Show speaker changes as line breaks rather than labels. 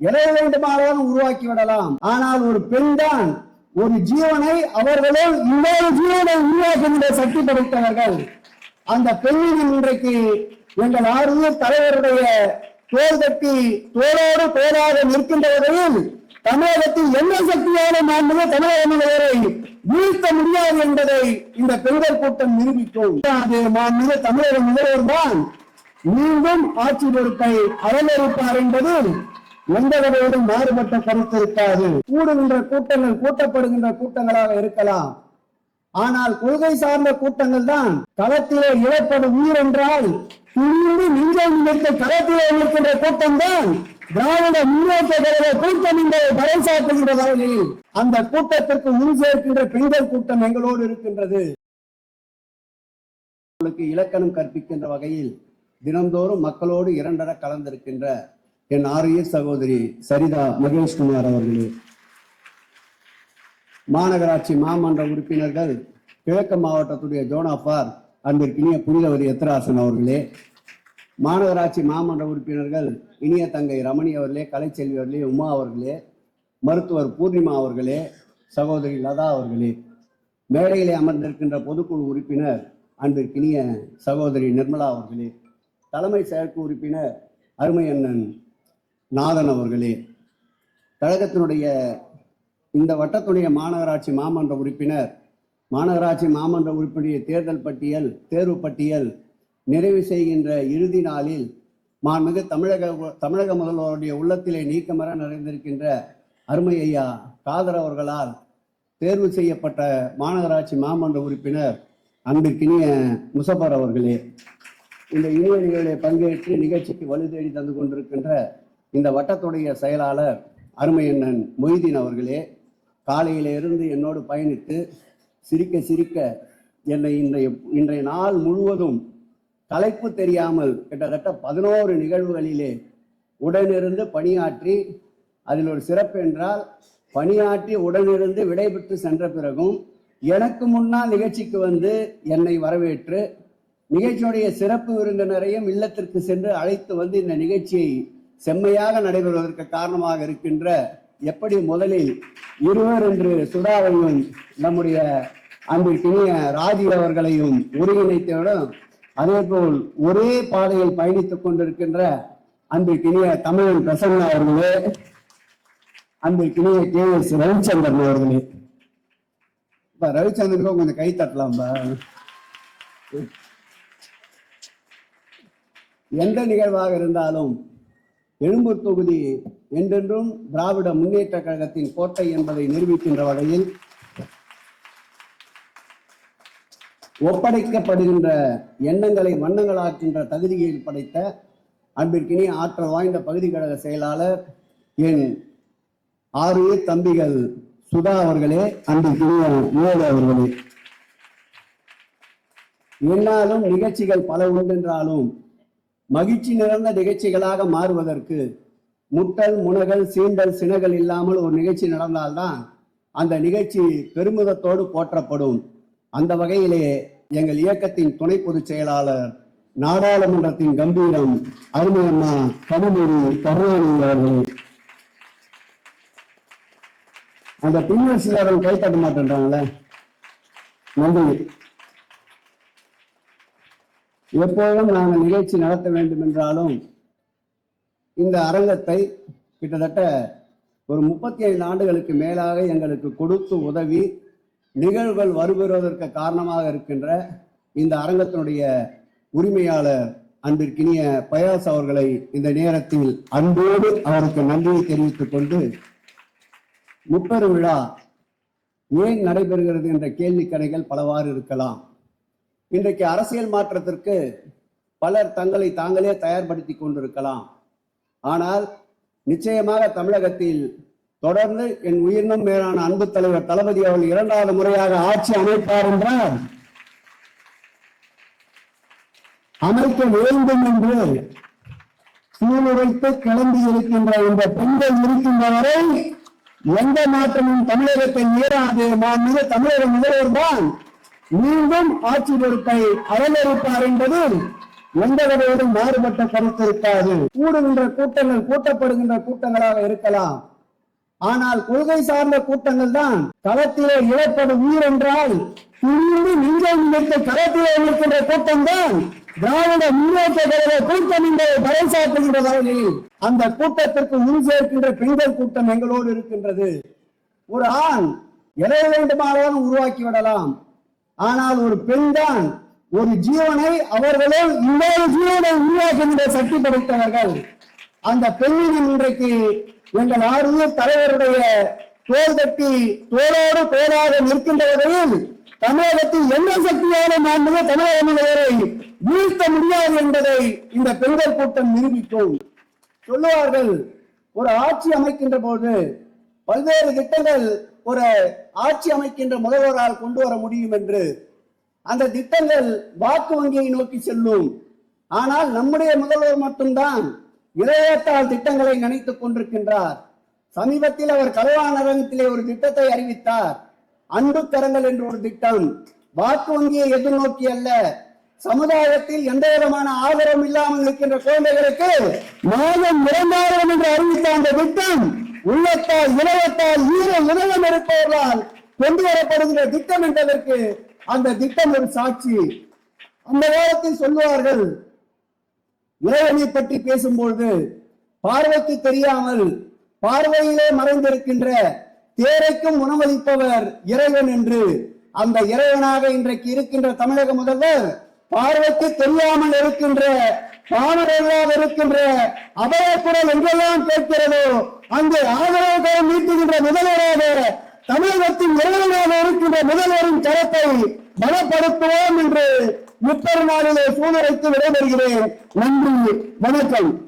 எதை வேண்டுமானாலும் உருவாக்கி விடலாம். ஆனால் ஒரு பெண் தான் ஒரு ஜீவனை அவர்களும் இன்னொரு ஜீவனை உருவாக்குகின்ற சக்தி படைத்தவர்கள் அந்த பெண்ணின் இன்றைக்கு எங்கள் ஆறுதல் தலைவருடைய தோல் தட்டி தோளோடு தோளாக நிற்கின்ற வகையில் தமிழகத்தில் என்ன சக்தியான மாண்புமிகு தமிழக முதல்வரை வீழ்த்த முடியாது என்பதை இந்த பெண்கள் கூட்டம் நிரூபிக்கும் அது மாண்புமிகு தமிழக முதல்வர் தான் மீண்டும் ஆட்சி பொறுப்பை அலங்கரிப்பார் என்பது எந்த மாறுபட்ட கருத்து இருக்காது. கூடுகின்ற கூட்டங்கள் கூட்டப்படுகின்ற கூட்டங்களாக இருக்கலாம். ஆனால் கொள்கை சார்ந்த கூட்டங்கள் தான் களத்திலே இழப்படும் உயிர் என்றால் துணிந்து நீங்கள் நினைத்த களத்திலே இருக்கின்ற கூட்டம் தான் திராவிட முன்னேற்ற கழக கூட்டம் என்பதை பறைசாற்றுகின்ற வகையில் அந்த கூட்டத்திற்கு உள் சேர்க்கின்ற பெண்கள் கூட்டம் எங்களோடு இருக்கின்றது. உங்களுக்கு இலக்கணம் கற்பிக்கின்ற வகையில் தினந்தோறும் மக்களோடு இரண்டர கலந்திருக்கின்ற என் ஆரிய சகோதரி சரிதா மகேஷ்குமார் அவர்களே. மாநகராட்சி மாமன்ற உறுப்பினர்கள் கிழக்கு மாவட்டத்துடைய ஜோனாஃபார் அன்பிற்கினிய புனிதவர் எத்ராசன் அவர்களே. மாநகராட்சி மாமன்ற உறுப்பினர்கள் இனிய தங்கை ரமணி அவர்களே கலைச்செல்வி அவர்களே உமா அவர்களே மருத்துவர் பூர்ணிமா அவர்களே சகோதரி லதா அவர்களே. மேடையிலே அமர்ந்திருக்கின்ற பொதுக்குழு உறுப்பினர் அன்பிற்கினிய சகோதரி நிர்மலா அவர்களே. தலைமை செயற்கு உறுப்பினர் அருமை அண்ணன் நாதன் அவர்களே. கழகத்தினுடைய இந்த வட்டத்துடைய மாநகராட்சி மாமன்ற உறுப்பினர் மாநகராட்சி மாமன்ற உறுப்பினுடைய தேர்தல் பட்டியல் தேர்வு பட்டியல் நிறைவு செய்கின்ற இறுதி நாளில் மாண்புமிகு தமிழக தமிழக முதல்வருடைய உள்ளத்திலே நீக்கமர நிறைந்திருக்கின்ற அருமை ஐயா காதர் அவர்களால் தேர்வு செய்யப்பட்ட மாநகராட்சி மாமன்ற உறுப்பினர் அன்பிற்கினிய முசபர் அவர்களே. இந்த இனிய நிகழ்வில் பங்கேற்று நிகழ்ச்சிக்கு வலு தேடி தந்து கொண்டிருக்கின்ற இந்த வட்டத்துடைய செயலாளர் அருமையண்ணன் மொய்தீன் அவர்களே காலையிலிருந்து என்னோடு பயணித்து சிரிக்க சிரிக்க என்னை இன்றைய இன்றைய நாள் முழுவதும் தலைப்பு தெரியாமல் கிட்டத்தட்ட பதினோரு நிகழ்வுகளிலே உடனிருந்து பணியாற்றி அதில் ஒரு சிறப்பு என்றால் பணியாற்றி உடனிருந்து விடைபெற்று சென்ற பிறகும் எனக்கு முன்னால் நிகழ்ச்சிக்கு வந்து என்னை வரவேற்று நிகழ்ச்சியுடைய சிறப்பு விருந்தினரையும் இல்லத்திற்கு சென்று அழைத்து வந்து இந்த நிகழ்ச்சியை செம்மையாக நடைபெறுவதற்கு காரணமாக இருக்கின்ற எப்படி முதலில் இருவர் என்று சுடாவையும் நம்முடைய அன்பிற்கினிய ராஜி அவர்களையும் ஒருங்கிணைத்தவுடன் அதே போல் ஒரே பாதையில் பயணித்துக் கொண்டிருக்கின்ற அன்பிற்கினிய தமிழன் பிரசன்னா அவர்களே அன்பிற்கினிய கே எஸ் ரவிச்சந்திரன் அவர்களே. இப்ப ரவிச்சந்திரனுக்கும் கொஞ்சம் கை தட்டலாம் எந்த நிகழ்வாக இருந்தாலும் எழும்பூர் தொகுதி என்றென்றும் திராவிட முன்னேற்ற கழகத்தின் கோட்டை என்பதை நிரூபிக்கின்ற வகையில் ஒப்படைக்கப்படுகின்ற எண்ணங்களை வண்ணங்களாக்கின்ற தகுதியில் படைத்த அன்பிற்கினி ஆற்றல் வாய்ந்த பகுதி கழக செயலாளர் என் ஆறு தம்பிகள் சுதா அவர்களே அன்பிற்கினிய யோக அவர்களே. என்னாலும் நிகழ்ச்சிகள் பல உண்டென்றாலும் மகிழ்ச்சி நிறைந்த நிகழ்ச்சிகளாக மாறுவதற்கு முட்டல் முனகல் சீண்டல் சினகள் இல்லாமல் ஒரு நிகழ்ச்சி நடந்தால்தான் அந்த நிகழ்ச்சி பெருமிதத்தோடு போற்றப்படும். அந்த வகையிலே எங்கள் இயக்கத்தின் துணை பொதுச் செயலாளர் நாடாளுமன்றத்தின் கம்பீரம் அருமையம்மா அண்ணா கனிமொழி கருணாநிதி அவர்கள். அந்த பின்னர் சிலரும் கை தட்ட மாட்டேன்றாங்களே. நன்றி. எப்போதும் நாங்கள் நிகழ்ச்சி நடத்த வேண்டும் என்றாலும் இந்த அரங்கத்தை கிட்டத்தட்ட ஒரு முப்பத்தி ஐந்து ஆண்டுகளுக்கு மேலாக எங்களுக்கு கொடுத்து உதவி நிகழ்வுகள் வருபெறுவதற்கு காரணமாக இருக்கின்ற இந்த அரங்கத்தினுடைய உரிமையாளர் அன்பிற்கினிய பயாஸ் அவர்களை இந்த நேரத்தில் அன்போடு அவருக்கு நன்றியை தெரிவித்துக் கொண்டு முப்பெரு விழா ஏன் நடைபெறுகிறது என்ற கேள்வி கணைகள் பலவாறு இருக்கலாம். இன்றைக்கு அரசியல் மாற்றத்திற்கு பலர் தங்களை தாங்களே தயார்படுத்தி கொண்டிருக்கலாம். ஆனால் நிச்சயமாக தமிழகத்தில் தொடர்ந்து என் உயிரினம் மேலான அன்பு தலைவர் தளபதி அவர்கள் இரண்டாவது முறையாக ஆட்சி அமைப்பார் என்றால் அமைக்க வேண்டும் என்று சூளுரைத்து கிளம்பி இருக்கின்ற இந்த பெண்கள் இருக்கின்ற வரை எந்த மாற்றமும் தமிழகத்தை மீறாது. நான் தமிழக முதல்வர் தான் மீண்டும் ஆட்சி பொறுப்பை அலங்கரிப்பார் என்பது எந்த வகையிலும் மாறுபட்ட கருத்து இருக்காது. கூடுகின்ற கூட்டங்கள் கூட்டப்படுகின்ற கூட்டங்களாக இருக்கலாம். ஆனால் கொள்கை சார்ந்த கூட்டங்கள் தான் களத்திலே இழப்பது உயிர் என்றால் துணிந்து நீங்கள் நிற்க களத்திலே இருக்கின்ற கூட்டம் தான் திராவிட முன்னேற்ற கழக கூட்டம் என்பதை பறைசாற்றுகின்ற வகையில் அந்த கூட்டத்திற்கு முன் சேர்க்கின்ற பெண்கள் கூட்டம் எங்களோடு இருக்கின்றது. ஒரு ஆண் எதை வேண்டுமானாலும் உருவாக்கி விடலாம். ஆனால் ஒரு பெண் தான் ஒரு ஜீவனை அவர்களும் இன்னொரு ஜீவனை உருவாக்குகின்ற சக்தி படைத்தவர்கள். அந்த பெண்ணின் இன்றைக்கு எங்கள் ஆறுதல் தலைவருடைய தோல் தட்டி தோளோடு தோளாக நிற்கின்ற வகையில் தமிழகத்தில் எந்த சக்தியான மாண்புக தமிழக முதல்வரை வீழ்த்த முடியாது என்பதை இந்த பெண்கள் கூட்டம் நிரூபிக்கும். சொல்லுவார்கள் ஒரு ஆட்சி அமைக்கின்ற போது பல்வேறு திட்டங்கள் ஒரு ஆட்சி அமைக்கின்ற முதல்வரால் கொண்டு வர முடியும் என்று அந்த திட்டங்கள் வாக்கு வங்கியை நோக்கி செல்லும். ஆனால் நம்முடைய முதல்வர் மட்டும்தான் இளையத்தால் திட்டங்களை நினைத்துக் கொண்டிருக்கின்றார். சமீபத்தில் அவர் கருவாநகரத்திலே ஒரு திட்டத்தை அறிவித்தார். அன்பு கரங்கள் என்ற ஒரு திட்டம். வாக்கு வங்கியை எதிர்நோக்கி அல்ல. சமுதாயத்தில் எந்த விதமான ஆதரவும் இல்லாமல் இருக்கின்ற குழந்தைகளுக்கு மாதம் இரண்டாயிரம் என்று அறிவித்த அந்த திட்டம் உள்ளத்தால் இளையத்தால் ஈர இணையம் இருப்பவர்களால் கொண்டு வரப்படுகிற திட்டம் என்பதற்கு அந்த திட்டம் ஒரு சாட்சி அந்த காலத்தில் சொல்லுவார்கள். இறைவனை பற்றி பேசும்பொழுது பார்வைக்கு தெரியாமல் பார்வையிலே மறைந்திருக்கின்ற தேரைக்கும் உணவளிப்பவர் இறைவன் என்று அந்த இறைவனாக இன்றைக்கு இருக்கின்ற தமிழக முதல்வர் பார்வைக்கு தெரியாமல் இருக்கின்ற பாமரர்களாக இருக்கின்ற அபயக்குரல் என்றெல்லாம் கேட்கிறதோ அங்கே ஆதரவு நீட்டுகின்ற முதல்வராக தமிழகத்தின் இறைவனாக இருக்கின்ற முதல்வரின் கரத்தை பலப்படுத்துவோம் என்று முப்பெரு நாளிலே சூதரைத்து விடைபெறுகிறேன். நன்றி வணக்கம்.